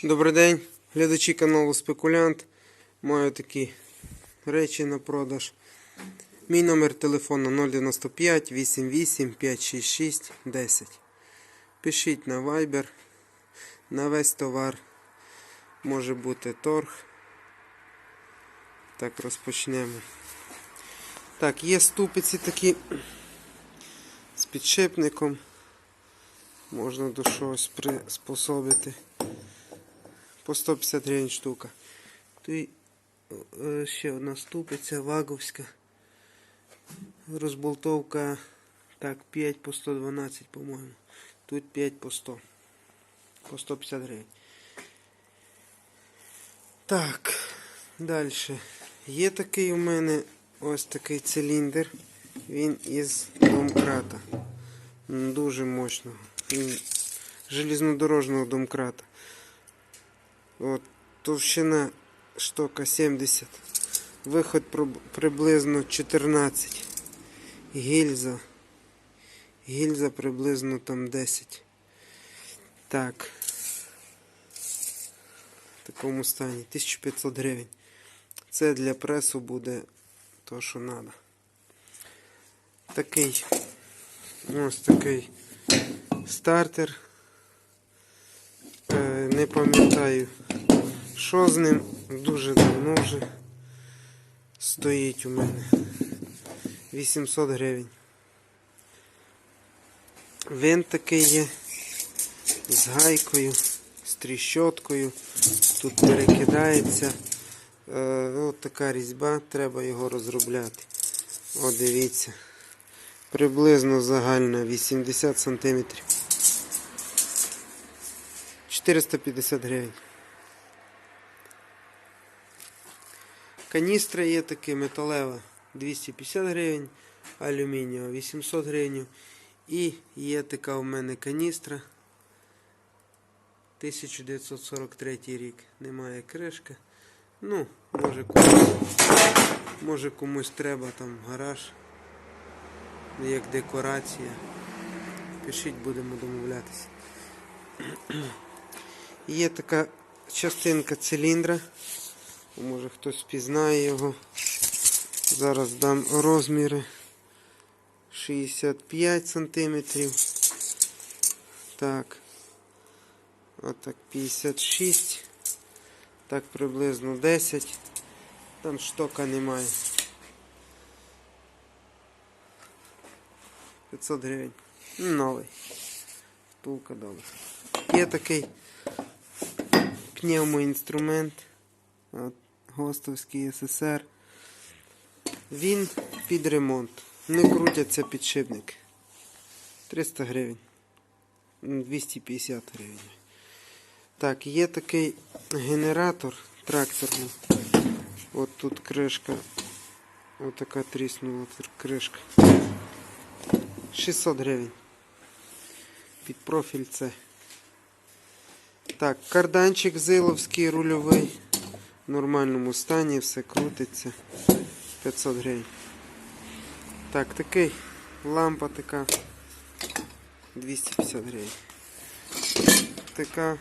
Добрий день, глядачі каналу Спекулянт. Маю такі речі на продаж. Мій номер телефону 095 88 566 10. Пишіть на Viber. На весь товар може бути торг. Так, розпочнемо. Так, є ступиці такі з підшипником. Можна до чогось приспособити по 150 гривень штука. Тут е, ще одна ступиця ваговська. Розболтовка так, 5 по 112, по-моєму. Тут 5 по 100. По 150 гривень. Так, далі. Є такий у мене ось такий циліндр. Він із домкрата. Дуже мощного. Він железнодорожного домкрата. От, товщина штока 70. Виход приблизно 14. Гільза. Гільза приблизно там 10. Так. В такому стані. 1500 гривень. Це для пресу буде то, що треба. Такий. Ось такий стартер. Е, не пам'ятаю, що з ним дуже давно вже стоїть у мене. 800 гривень. Винт такий є з гайкою, з тріщоткою. Тут перекидається. Е, от така різьба, треба його розробляти. О, дивіться. Приблизно загальна 80 сантиметрів. 450 гривень. Каністра є таки металева 250 гривень, алюмінієва 800 гривень. І є така у мене каністра 1943 рік. Немає кришки. Ну, може комусь, може комусь треба там гараж. Як декорація. Пишіть, будемо домовлятися. Є така частинка циліндра. Може хтось впізнає його. Зараз дам розміри 65 сантиметрів. Так. Отак 56. Так приблизно 10. Там штока немає. 500 гривень. Новий. Втулка добре. Є такий пневмоінструмент. От, Гостовський СССР. Він під ремонт. Не крутяться підшипники. 300 гривень. 250 гривень. Так, є такий генератор тракторний. От тут кришка. Ось така тріснула кришка. 600 гривень. Під профіль це. Так, карданчик зиловський рульовий. В нормальному стані, все крутиться. 500 гривень. Так, такий лампа така. 250 гривень. Така.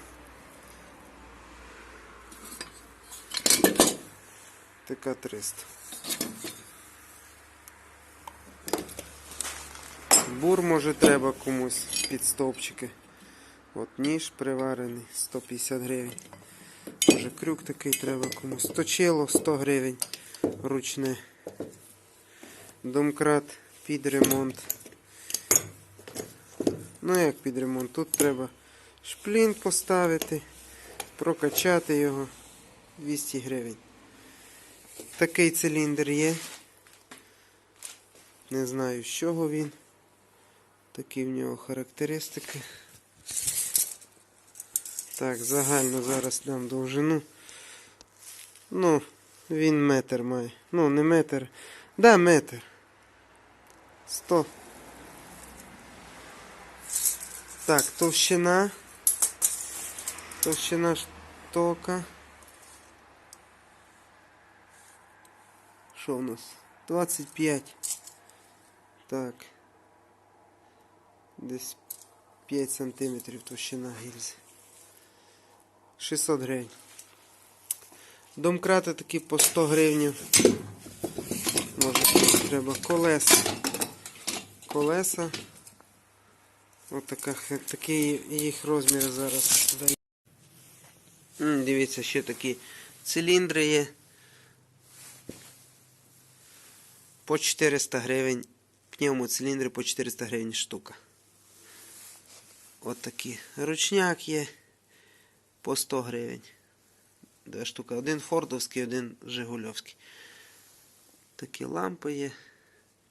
Така 300. Бур може треба комусь під стовпчики. От ніж приварений 150 гривень. Може крюк такий треба комусь. Точило 100 гривень ручне. Домкрат під ремонт. Ну як під ремонт? Тут треба шплін поставити, прокачати його 200 гривень. Такий циліндр є. Не знаю з чого він. Такі в нього характеристики. Так, загально зараз дам довжину. Ну, він метр має. Ну, не метр. Да, метр. Сто. Так, товщина. Товщина штока. Що у нас? 25. Так. Десь 5 сантиметрів товщина гільзи. 600 гривень. Домкрати такі по 100 гривень. Може треба колеса. Колеса. Ось така, хе- їх розміри зараз дає. Дивіться, ще такі циліндри є. По 400 гривень. Пневмоциліндри по 400 гривень штука. От такі. Ручняк є по 100 гривень. Два штука. Один фордовський, один жигульовський. Такі лампи є.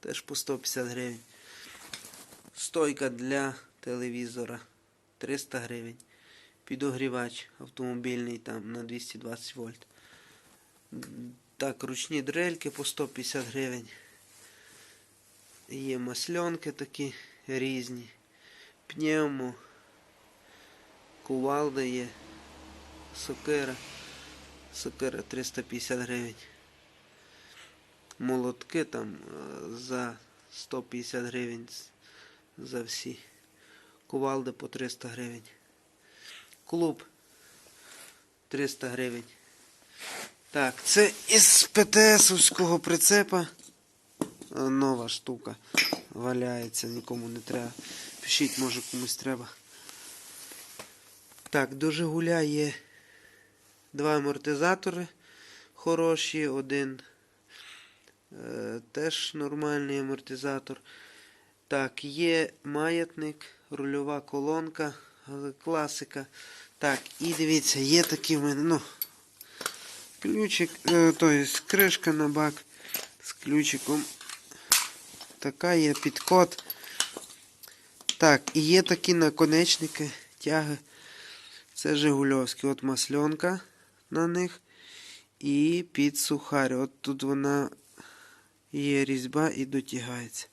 Теж по 150 гривень. Стойка для телевізора 300 гривень. Підогрівач автомобільний там на 220 вольт. Так, ручні дрельки по 150 гривень. Є масльонки такі різні. Пневмо. Кувалда є. Сокира. Сокира 350 гривень. Молотки там е, за 150 гривень за всі. Кувалди по 300 гривень. Клуб 300 гривень. Так, це із ПТСовського прицепа. Е, Нова штука. Валяється, нікому не треба. Пишіть, може комусь треба. Так, до Жигуля є два амортизатори хороші, один е, теж нормальний амортизатор. Так, є маятник, рульова колонка, класика. Так, і дивіться, є такі в мене, ну, ключик, е, то кришка на бак з ключиком. Така є підкод. Так, і є такі наконечники, тяги. Це Жигульовські. От масленка на них. І під сухарь. От тут вона є різьба і дотягається.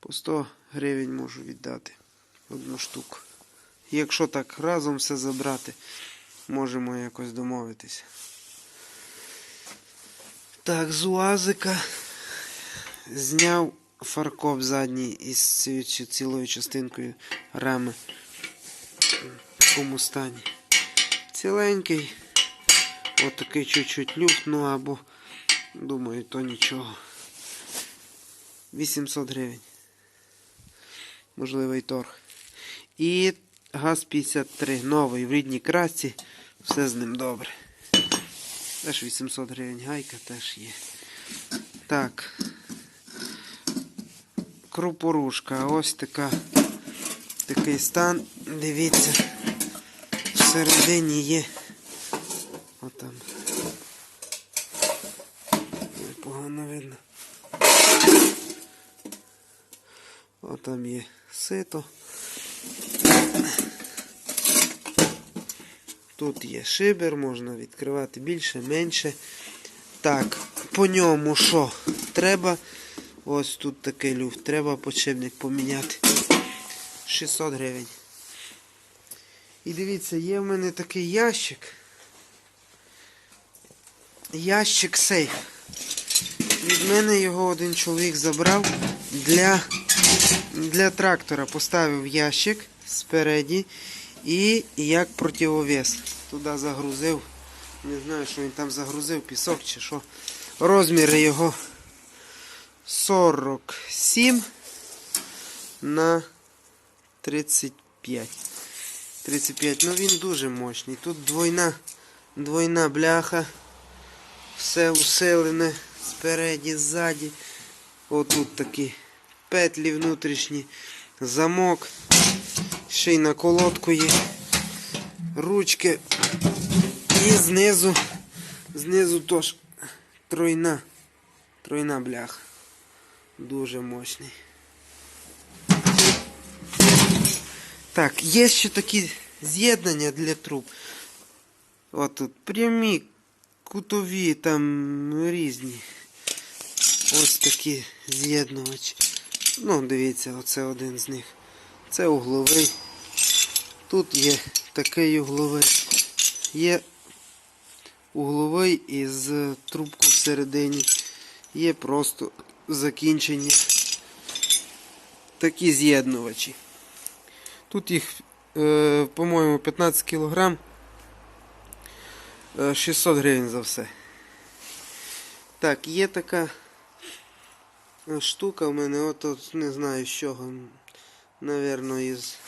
По 100 гривень можу віддати одну штуку. Якщо так разом все забрати, можемо якось домовитися. Так, з УАЗика зняв фаркоп задній із цією цілою частинкою рами. Такому стані. Ціленький. От такий чуть-чуть люфт, ну або, думаю, то нічого. 800 гривень. Можливий торг. І ГАЗ-53 новий в рідній красці. Все з ним добре. Теж 800 гривень гайка теж є. Так. Крупорушка. Ось така. Такий стан. Дивіться. Всередині є. Отам. Ой, Погано видно. Отам є сито. Тут є шибер, можна відкривати більше, менше. Так, по ньому що? Треба. Ось тут такий люфт. Треба подшипник поміняти. 600 гривень. І дивіться, є в мене такий ящик. Ящик сейф. Від мене його один чоловік забрав для, для трактора. Поставив ящик спереді і як противовес. Туди загрузив. Не знаю, що він там загрузив, пісок чи що. Розміри його 47 на 35. 35. Ну він дуже мощний. Тут двойна, двойна бляха. Все усилене спереді, ззаді. Отут такі петлі внутрішні, замок. Ще й на колодку є. Ручки. І знизу. Знизу теж тройна. Тройна бляха. Дуже мощний. Так, є ще такі з'єднання для труб. От тут прямі, кутові, там різні. Ось такі з'єднувачі. Ну, дивіться, оце один з них. Це угловий. Тут є такий угловий. Є угловий із трубку всередині. Є просто закінчені такі з'єднувачі. Тут їх е, по-моєму, 15 кілограм. Е, 600 гривень за все. Так, є така е, штука в мене, от, от не знаю з чого. Навірно, із.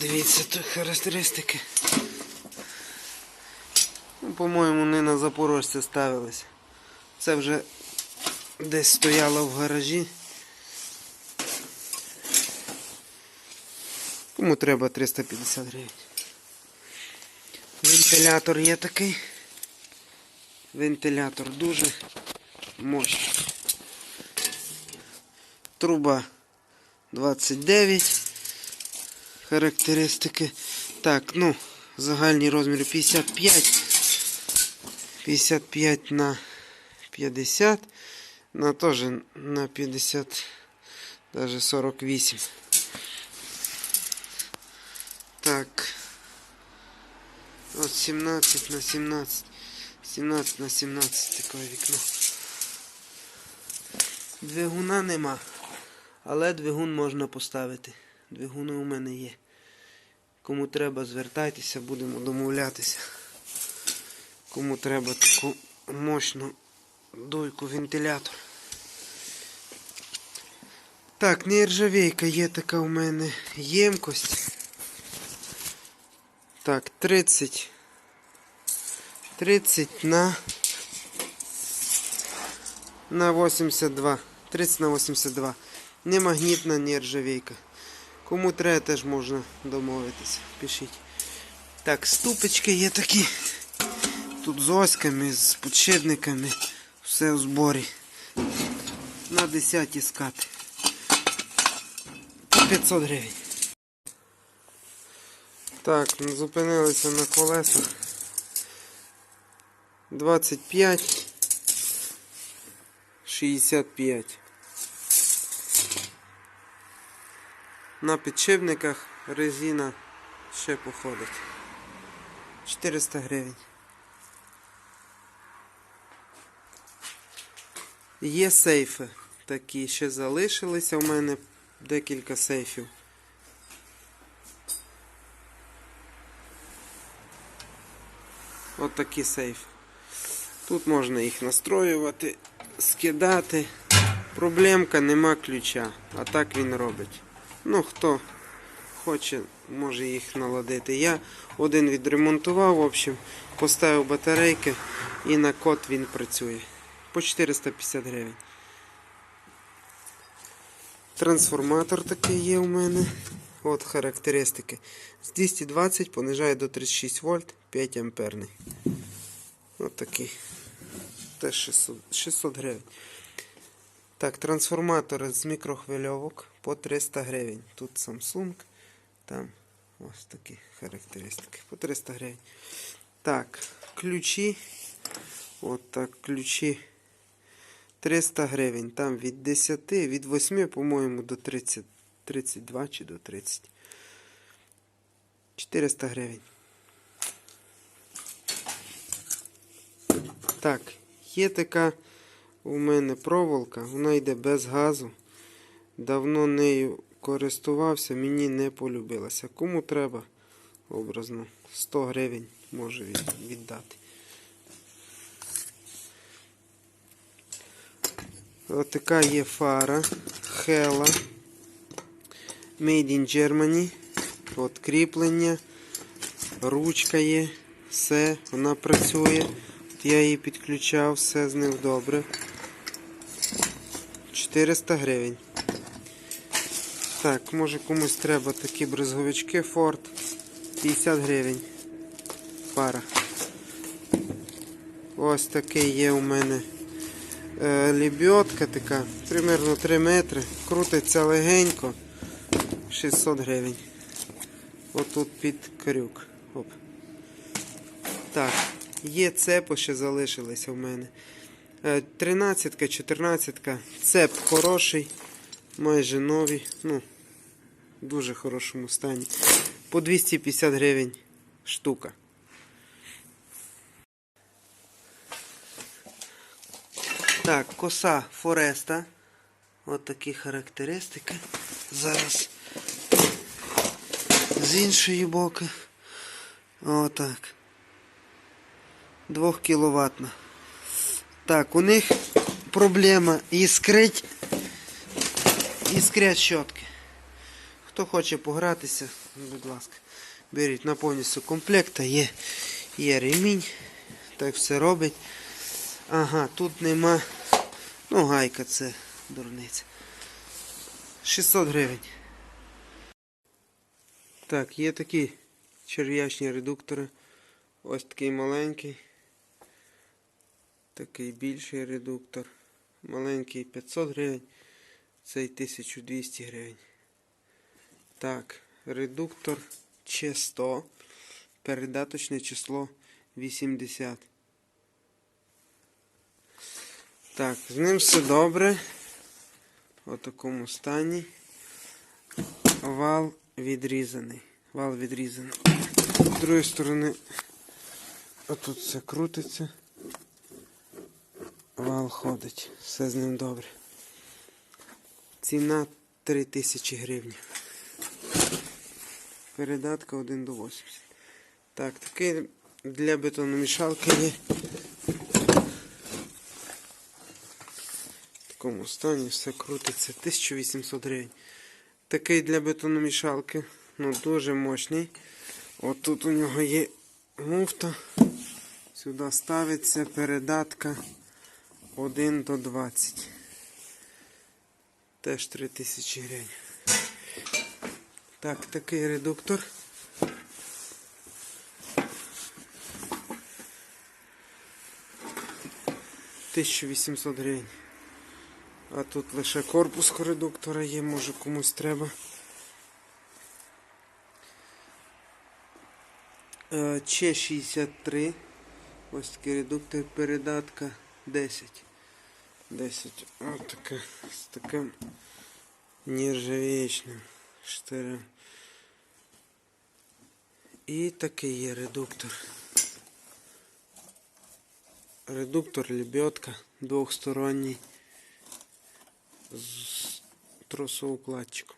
Дивіться, тут характеристики. Ну, по-моєму, не на запорожця ставились. Це вже десь стояло в гаражі. Кому треба 350 гривень. Вентилятор є такий. Вентилятор дуже мощний. Труба 29. Характеристики. Так, ну, загальні розміри 55. 55 на 50. На теж на 50. Даже 48. Так. От 17 на 17. 17 на 17 таке вікно. Двигуна нема. Але двигун можна поставити. Двигуни у мене є. Кому треба, звертайтеся, будемо домовлятися. Кому треба таку мощну дуйку вентилятор. Так, нержавейка є така у мене ємкость. Так, 30. 30 на на 82. 30 на 82. Не магнітна нержавейка. Кому треба, теж можна домовитися. Пишіть. Так, ступочки є такі. Тут з оськами, з підшипниками. Все в зборі. На 10 скати. 500 гривень. Так, зупинилися на колесах. 25. 65. На підшипниках резина ще походить. 400 гривень. Є сейфи такі, ще залишилися у мене декілька сейфів. От такі сейфи. Тут можна їх настроювати, скидати. Проблемка нема ключа, а так він робить. Ну, хто хоче, може їх наладити. Я один відремонтував, в общем, поставив батарейки і на код він працює. По 450 гривень. Трансформатор такий є у мене. От характеристики. З 220 понижає до 36 вольт, 5 амперний. От такий. Теж 600, 600 гривень. Так, трансформатор з мікрохвильовок по 300 гривень. Тут Samsung, там ось такі характеристики. По 300 гривень. Так, ключі. От так, ключі 300 гривень. Там від 10, від 8, по-моєму, до 30, 32 чи до 30. 400 гривень. Так, є така у мене проволока, вона йде без газу. Давно нею користувався, мені не полюбилася. Кому треба, образно, 100 гривень може віддати. Ось така є фара Hella Made in Germany. От ручка є, все, вона працює. Я її підключав, все з ним добре. 400 гривень. Так, може комусь треба такі брезговички Ford. 50 гривень. Пара. Ось такий є у мене е, лебедка така, примерно 3 метри. Крутиться легенько. 600 гривень. Отут під крюк. Оп. Так, є цепи ще залишилися в мене. 13, 14, цеп хороший, майже новий, ну, в дуже хорошому стані. По 250 гривень штука. Так, коса Фореста. От такі характеристики. Зараз з іншої боку. Отак. 2 кіловатна. Так, у них проблема іскрить. Іскрять щотки. Хто хоче погратися, будь ласка, беріть на повністю комплект, є, є ремінь. Так все робить. Ага, тут нема. Ну, гайка це дурниця. 600 гривень. Так, є такі черв'ячні редуктори. Ось такий маленький. Такий більший редуктор. Маленький 500 гривень. Цей 1200 гривень. Так, редуктор Ч100. Передаточне число 80. Так, з ним все добре. У такому стані. Вал відрізаний. Вал відрізаний. З другої сторони, отут все крутиться. Вал ходить. Все з ним добре. Ціна 3000 гривень. Передатка 1 до 80. Так, такий для бетономішалки є. В такому стані все крутиться. 1800 гривень. Такий для бетономішалки. Ну дуже мощний. От тут у нього є муфта. Сюди ставиться передатка 1 до 20. Теж 3000 гривень. Так, такий редуктор. Тисячу вісімсот гривень. А тут лише корпус редуктора є, може комусь треба. Е, Ч63. Ось такий редуктор, передатка 10. 10. Ось таке. З таким нержавічним штирем. І такий є редуктор. Редуктор лебедка двохсторонній з тросоукладчиком.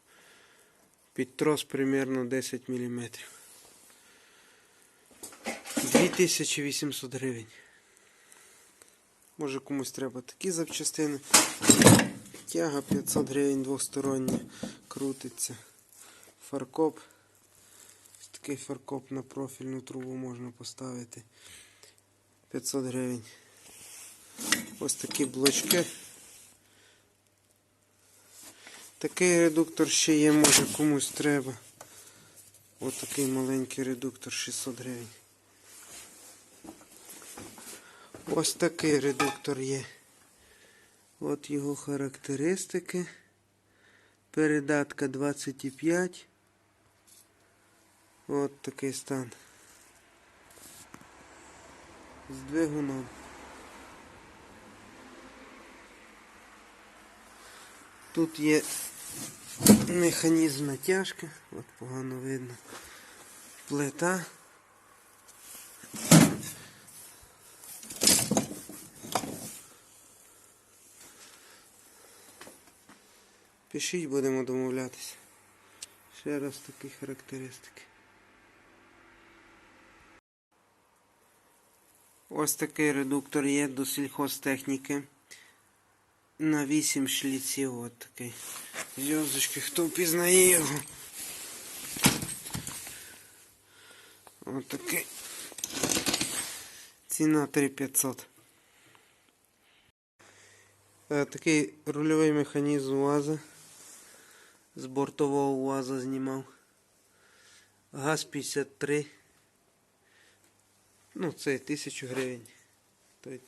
Під трос примерно 10 мм. 2800 гривень. Може комусь треба такі запчастини. Тяга 500 гривень двостороння крутиться. Фаркоп. Такий фаркоп на профільну трубу можна поставити. 500 гривень. Ось такі блочки. Такий редуктор ще є, може комусь треба. Ось такий маленький редуктор 600 гривень. Ось такий редуктор є. От його характеристики. Передатка 25. От такий стан. З двигуном. Тут є механізм натяжки, от погано видно. Плита. Пишіть, будемо домовлятися. Ще раз такі характеристики. Ось такий редуктор є до сільхозтехніки. На 8 шліців от такий. Зв'язочки, хто впізнає його. От такий. Ціна 3500. Е, Такий рульовий механізм УАЗа. З бортового УАЗа знімав. ГАЗ 53. Ну, це 1000 гривень. Той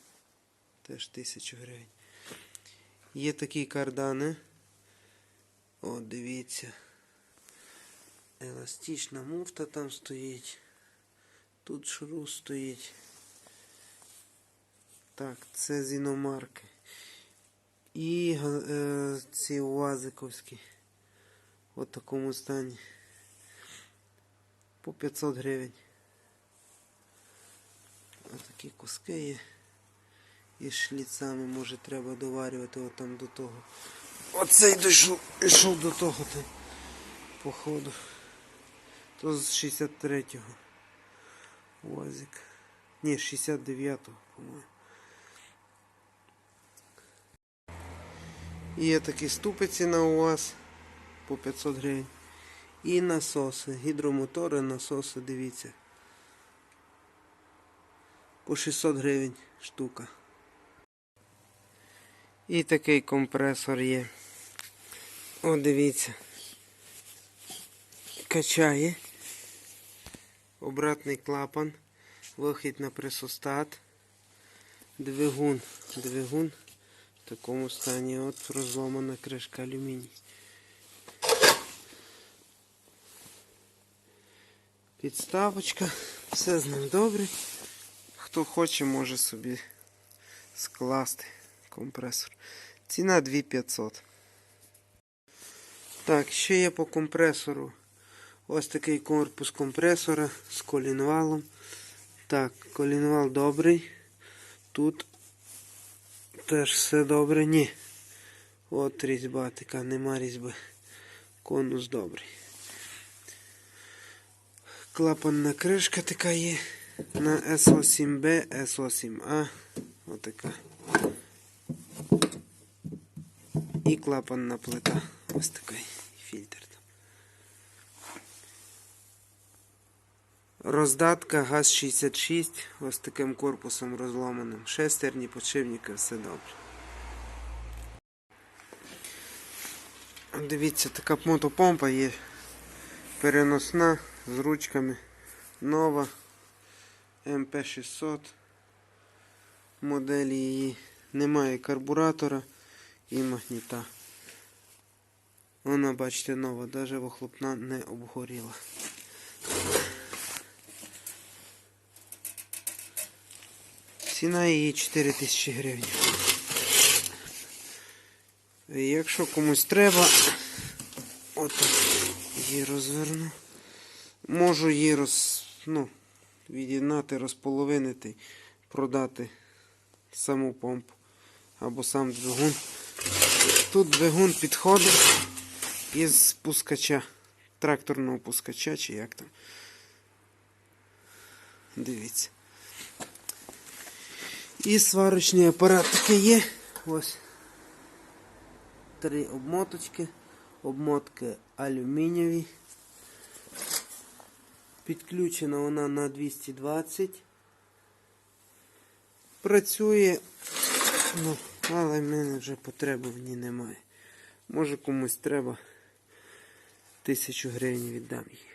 теж 1000 гривень. Є такі кардани. О, дивіться. Еластична муфта там стоїть. Тут шрус стоїть. Так, це з іномарки. І е, ці уазиковські. В такому стані. По 500 гривень. Ось такі куски є. І шліцами може треба доварювати отам до того. Оцей дійшов, йшов до того ти, походу. То з 63-го. Возик. Ні, 69-го, по-моєму. Є такі ступиці на УАЗ по 500 гривень. І насоси, гідромотори, насоси, дивіться. По 600 гривень штука. І такий компресор є. О, дивіться. Качає. Обратний клапан. Вихід на пресостат. Двигун. Двигун в такому стані. От розломана кришка алюміній. Підставочка. Все з ним добре. Хто хоче, може собі скласти компресор. Ціна 2500. Так, ще є по компресору. Ось такий корпус компресора з колінвалом. Так, колінвал добрий. Тут теж все добре. Ні. От різьба така, нема різьби. Конус добрий. Клапанна кришка така є. На SO7B, SO7A. Отака. І клапанна плита. Ось такий фільтр. Роздатка ГАЗ-66 ось таким корпусом розломаним. Шестерні, подшипники, все добре. Дивіться, така мотопомпа є переносна з ручками. Нова МП600. Моделі її немає карбуратора і магніта. Вона, бачите, нова, навіть вихлопна не обгоріла. Ціна її 4000 гривень. Якщо комусь треба, отак її розверну. Можу її роз, ну, від'єднати, розполовинити, продати саму помпу або сам двигун. Тут двигун підходить із пускача, тракторного пускача чи як там. Дивіться. І сварочний апарат такий є. Ось. Три обмоточки. Обмотки алюмінієві. Підключена вона на 220. Працює, ну, але в мене вже потреби в ній немає. Може комусь треба. Тисячу гривень віддам їй.